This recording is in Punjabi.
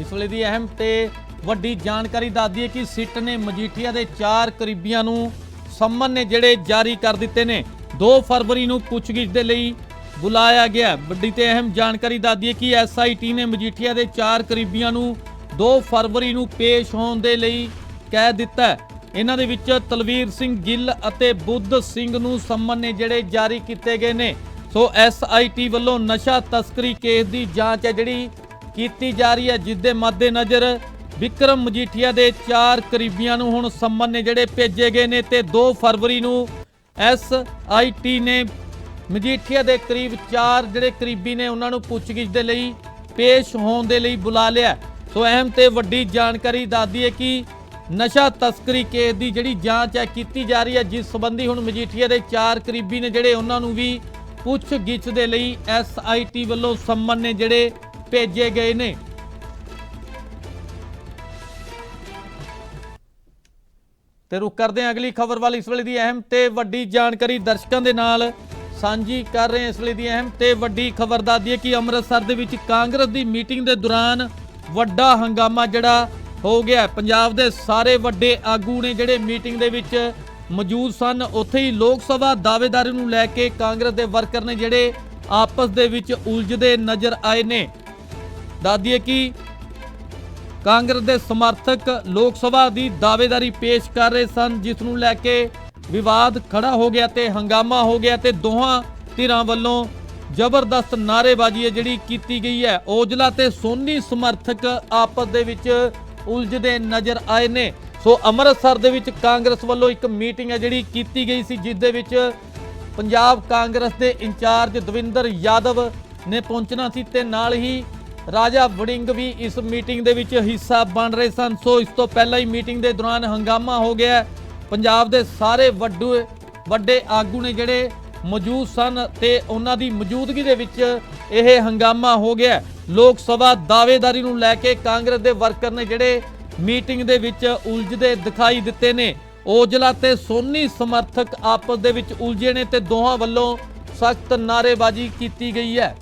ਇਸ ਵੇਲੇ ਦੀ ਅਹਿਮ ਤੇ ਵੱਡੀ ਜਾਣਕਾਰੀ ਦੱਸਦੀ ਹੈ ਕਿ ਸਿੱਟ ਨੇ ਮਜੀਠੀਆ ਦੇ ਚਾਰ ਕਰੀਬੀਆਂ ਨੂੰ ਸੰਮਨ ਨੇ ਜਿਹੜੇ ਜਾਰੀ ਕਰ ਦਿੱਤੇ ਨੇ। 2 ਫਰਵਰੀ ਨੂੰ ਪੁੱਛਗਿੱਛ ਦੇ ਲਈ ਬੁਲਾਇਆ ਗਿਆ ਵੱਡੀ ਤੇ ਅਹਿਮ ਜਾਣਕਾਰੀ ਦੱਸਦੀ ਹੈ ਕਿ ਐਸਆਈਟੀ ਨੇ ਮਜੀਠੀਆ ਦੇ ਚਾਰ ਕਰੀਬੀਆਂ ਨੂੰ 2 ਫਰਵਰੀ ਨੂੰ ਪੇਸ਼ ਹੋਣ ਦੇ ਲਈ ਕਹਿ ਦਿੱਤਾ ਇਹਨਾਂ ਦੇ ਵਿੱਚ ਤਲਵੀਰ ਸਿੰਘ ਗਿੱਲ ਅਤੇ ਬੁੱਧ ਸਿੰਘ ਨੂੰ ਸੰਮਨ ਨੇ ਜਿਹੜੇ ਜਾਰੀ ਕੀਤੇ ਗਏ ਨੇ। ਸੋ ਐਸਆਈਟੀ ਵੱਲੋਂ ਨਸ਼ਾ ਤਸਕਰੀ ਕੇਸ ਦੀ ਜਾਂਚ ਹੈ ਜਿਹੜੀ ਕੀਤੀ ਜਾ ਰਹੀ ਹੈ, ਜਿਸ ਦੇ ਮੱਦੇਨਜ਼ਰ ਵਿਕਰਮ ਮਜੀਠੀਆ ਦੇ ਚਾਰ ਕਰੀਬੀਆਂ ਨੂੰ ਹੁਣ ਸੰਮਨ ਨੇ ਜਿਹੜੇ ਭੇਜੇ ਗਏ ਨੇ ਤੇ 2 ਫਰਵਰੀ ਨੂੰ ਐਸਆਈਟੀ ਨੇ ਮਜੀਠੀਆ ਦੇ ਕਰੀਬ ਚਾਰ ਜਿਹੜੇ ਕਰੀਬੀ ਨੇ, ਉਹਨਾਂ ਨੂੰ ਪੁੱਛਗਿੱਛ ਦੇ ਲਈ ਪੇਸ਼ ਹੋਣ ਦੇ ਲਈ ਬੁਲਾ ਲਿਆ। ਸੋ ਅਹਿਮ ਤੇ ਵੱਡੀ ਜਾਣਕਾਰੀ ਦੱਸਦੀ ਹੈ ਕਿ ਨਸ਼ਾ ਤਸਕਰੀ ਕੇਸ ਦੀ ਜਿਹੜੀ ਜਾਂਚ ਹੈ, ਕੀਤੀ ਜਾ ਰਹੀ ਹੈ, ਜਿਸ ਸੰਬੰਧੀ ਹੁਣ ਮਜੀਠੀਆ ਦੇ ਚਾਰ ਕਰੀਬੀ ਨੇ ਜਿਹੜੇ, ਉਹਨਾਂ ਨੂੰ ਵੀ ਪੁੱਛਗਿੱਛ ਦੇ ਲਈ ਐਸਆਈਟੀ ਵੱਲੋਂ ਸੰਮਨ ਨੇ ਜਿਹੜੇ ਭੇਜੇ ਗਏ ਨੇ। ਤੇ ਰੁਕ ਕਰਦੇ ਹਾਂ ਅਗਲੀ ਖਬਰ ਵੱਲ। ਇਸ ਵੇਲੇ ਦੀ ਅਹਿਮ ਤੇ ਵੱਡੀ ਜਾਣਕਾਰੀ ਦਰਸ਼ਕਾਂ ਦੇ ਨਾਲ ਸਾਂਝੀ ਕਰ ਰਹੇ ਹਾਂ। ਇਸ ਵੇਲੇ ਦੀ ਅਹਿਮ ਤੇ ਵੱਡੀ ਖਬਰ ਦੱਸਦੀ ਹੈ ਕਿ ਅੰਮ੍ਰਿਤਸਰ ਦੇ ਵਿੱਚ ਕਾਂਗਰਸ ਦੀ ਮੀਟਿੰਗ ਦੇ ਦੌਰਾਨ ਵੱਡਾ ਹੰਗਾਮਾ ਜਿਹੜਾ ਹੋ ਗਿਆ। ਪੰਜਾਬ ਦੇ ਸਾਰੇ ਵੱਡੇ ਆਗੂ ਨੇ ਜਿਹੜੇ ਮੀਟਿੰਗ ਦੇ ਵਿੱਚ ਮੌਜੂਦ ਸਨ, ਉੱਥੇ ਹੀ ਲੋਕ ਸਭਾ ਦਾਅਵੇਦਾਰੀ ਨੂੰ ਲੈ ਕੇ ਕਾਂਗਰਸ ਦੇ ਵਰਕਰ ਨੇ ਜਿਹੜੇ ਆਪਸ ਦੇ ਵਿੱਚ ਉਲਝਦੇ ਨਜ਼ਰ ਆਏ ਨੇ। ਦੱਸਦੀ ਹੈ ਕਿ ਕਾਂਗਰਸ ਦੇ ਸਮਰਥਕ ਲੋਕ ਸਭਾ ਦੀ ਦਾਅਵੇਦਾਰੀ ਪੇਸ਼ ਕਰ ਰਹੇ ਸਨ, ਜਿਸ ਨੂੰ ਲੈ ਕੇ ਵਿਵਾਦ ਖੜਾ ਹੋ ਗਿਆ ਤੇ ਹੰਗਾਮਾ ਹੋ ਗਿਆ ਤੇ ਦੋਹਾਂ ਧਿਰਾਂ ਵੱਲੋਂ ਜ਼ਬਰਦਸਤ ਨਾਅਰੇਬਾਜ਼ੀ ਹੈ ਜਿਹੜੀ ਕੀਤੀ ਗਈ ਹੈ। ਔਜਲਾ ਤੇ ਸੋਨੀ ਸਮਰਥਕ ਆਪਸ ਦੇ ਵਿੱਚ ਉਲਝਦੇ ਨਜ਼ਰ ਆਏ ਨੇ। ਸੋ ਅੰਮ੍ਰਿਤਸਰ ਦੇ ਵਿੱਚ ਕਾਂਗਰਸ ਵੱਲੋਂ ਇੱਕ ਮੀਟਿੰਗ ਹੈ ਜਿਹੜੀ ਕੀਤੀ ਗਈ ਸੀ, ਜਿਸ ਦੇ ਵਿੱਚ ਪੰਜਾਬ ਕਾਂਗਰਸ ਦੇ ਇੰਚਾਰਜ ਦਵਿੰਦਰ ਯਾਦਵ ਨੇ ਪਹੁੰਚਣਾ ਸੀ ਤੇ ਨਾਲ ਹੀ ਰਾਜਾ ਵੜਿੰਗ ਵੀ ਇਸ ਮੀਟਿੰਗ ਦੇ ਵਿੱਚ ਹਿੱਸਾ ਬਣ ਰਹੇ ਸਨ। ਸੋ ਇਸ ਤੋਂ ਪਹਿਲਾਂ ਹੀ ਮੀਟਿੰਗ ਦੇ ਦੌਰਾਨ ਹੰਗਾਮਾ ਹੋ ਗਿਆ ਪੰਜਾਬ ਦੇ ਸਾਰੇ ਵੱਡੂ, ਵੱਡੇ ਆਗੂ ਨੇ ਜਿਹੜੇ ਮੌਜੂਦ ਸਨ ਤੇ ਉਹਨਾਂ ਦੀ ਮੌਜੂਦਗੀ ਦੇ ਵਿੱਚ ਇਹ ਹੰਗਾਮਾ ਹੋ ਗਿਆ ਲੋਕ ਸਭਾ ਦਾਅਵੇਦਾਰੀ ਨੂੰ ਲੈ ਕੇ ਕਾਂਗਰਸ ਦੇ ਵਰਕਰ ਨੇ ਜਿਹੜੇ ਮੀਟਿੰਗ ਦੇ ਵਿੱਚ ਉਲਝਦੇ ਦਿਖਾਈ ਦਿੱਤੇ ਨੇ। ਔਜਲਾ ਤੇ ਸੋਨੀ ਸਮਰਥਕ ਆਪਸ ਦੇ ਵਿੱਚ ਉਲਝੇ ਨੇ ਤੇ ਦੋਹਾਂ ਵੱਲੋਂ ਸਖਤ ਨਾਅਰੇਬਾਜ਼ੀ ਕੀਤੀ ਗਈ ਹੈ।